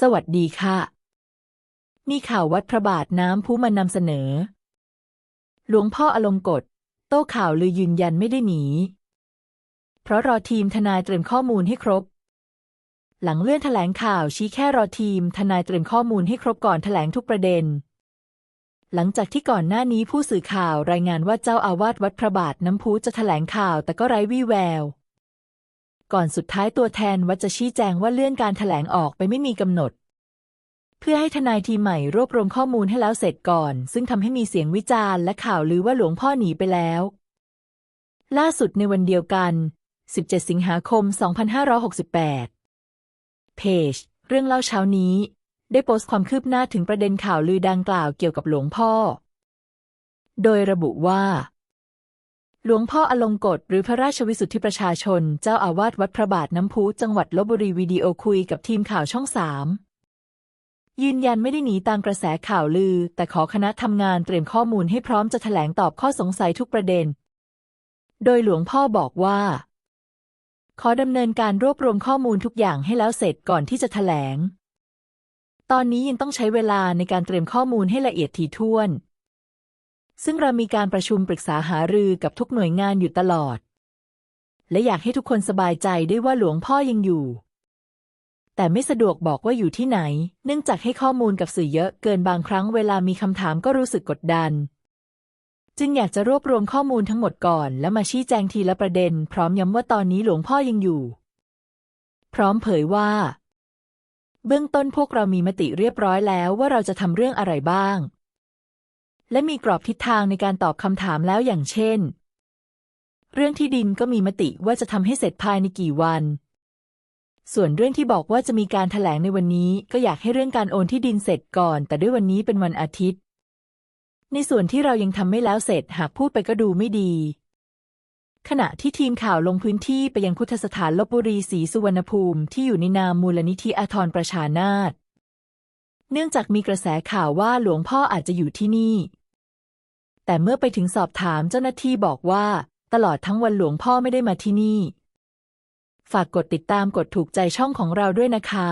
สวัสดีค่ะ มีข่าววัดพระบาทน้ำพุมานำเสนอ หลวงพ่ออลงกฎโต้ข่าวลือยืนยันไม่ได้หนี เพราะรอทีมทนายเตรียมข้อมูลให้ครบ หลังเลื่อนแถลงข่าวชี้แค่รอทีมทนายเตรียมข้อมูลให้ครบก่อนแถลงทุกประเด็น หลังจากที่ก่อนหน้านี้ผู้สื่อข่าวรายงานว่าเจ้าอาวาสวัดพระบาทน้ำพุจะแถลงข่าวแต่ก็ไร้วี่แวว ก่อนสุดท้ายตัวแทนวัดจะชี้แจงว่าเลื่อนการแถลงออกไปไม่มีกำหนด เพื่อให้ทนายทีใหม่รวบรวมข้อมูลให้แล้วเสร็จก่อน ซึ่งทำให้มีเสียงวิจารณ์และข่าวลือว่าหลวงพ่อหนีไปแล้ว ล่าสุดในวันเดียวกัน 17 สิงหาคม 2568 เพจ เรื่องเล่าเช้านี้ ได้โพสต์ความคืบหน้าถึงประเด็นข่าวลือดังกล่าวเกี่ยวกับหลวงพ่อ โดยระบุว่า หลวงพ่ออลงกฎหรือพระราชวิสุทธิประชาชน เจ้าอาวาสวัดพระบาทน้ำพุจังหวัดลบบุรีวิดีโอคุยกับทีมข่าวช่องสามยืนยันไม่ได้หนีตามกระแสข่าวลือ แต่ขอคณะทำงานเตรียมข้อมูลให้พร้อมจะแถลงตอบข้อสงสัยทุกประเด็น โดยหลวงพ่อบอกว่า ขอดำเนินการรวบรวมข้อมูลทุกอย่างให้แล้วเสร็จก่อนที่จะแถลง ตอนนี้ยังต้องใช้เวลาในการเตรียมข้อมูลให้ละเอียดถี่ถ้วน ซึ่งเรามีการประชุมปรึกษาหารือกับทุกหน่วยงานอยู่ตลอด และอยากให้ทุกคนสบายใจได้ว่าหลวงพ่อยังอยู่ แต่ไม่สะดวกบอกว่าอยู่ที่ไหน เนื่องจากให้ข้อมูลกับสื่อเยอะเกินบางครั้งเวลามีคำถามก็รู้สึกกดดัน จึงอยากจะรวบรวมข้อมูลทั้งหมดก่อน แล้วมาชี้แจงทีละประเด็น พร้อมย้ำว่าตอนนี้หลวงพ่อยังอยู่ พร้อมเผยว่า เบื้องต้นพวกเรามีมติเรียบร้อยแล้วว่าเราจะทำเรื่องอะไรบ้าง และมีกรอบทิศทางในการตอบคำถามแล้วอย่างเช่น เรื่องที่ดินก็มีมติว่าจะทำให้เสร็จภายในกี่วัน ส่วนเรื่องที่บอกว่าจะมีการแถลงในวันนี้ก็อยากให้เรื่องการโอนที่ดินเสร็จก่อน แต่ด้วยวันนี้เป็นวันอาทิตย์ ในส่วนที่เรายังทำไม่แล้วเสร็จหากพูดไปก็ดูไม่ดี ขณะที่ทีมข่าวลงพื้นที่ไปยังพุทธสถานลบบุรีศรีสุวรรณภูมิที่อยู่ในนามมูลนิธิอาทรประชานาถเนื่องจากมีกระแสข่าวว่าหลวงพ่ออาจจะอยู่ที่นี่ แต่เมื่อไปถึงสอบถามเจ้าหน้าที่บอกว่า ตลอดทั้งวันหลวงพ่อไม่ได้มาที่นี่ ฝากกดติดตามกดถูกใจช่องของเราด้วยนะคะ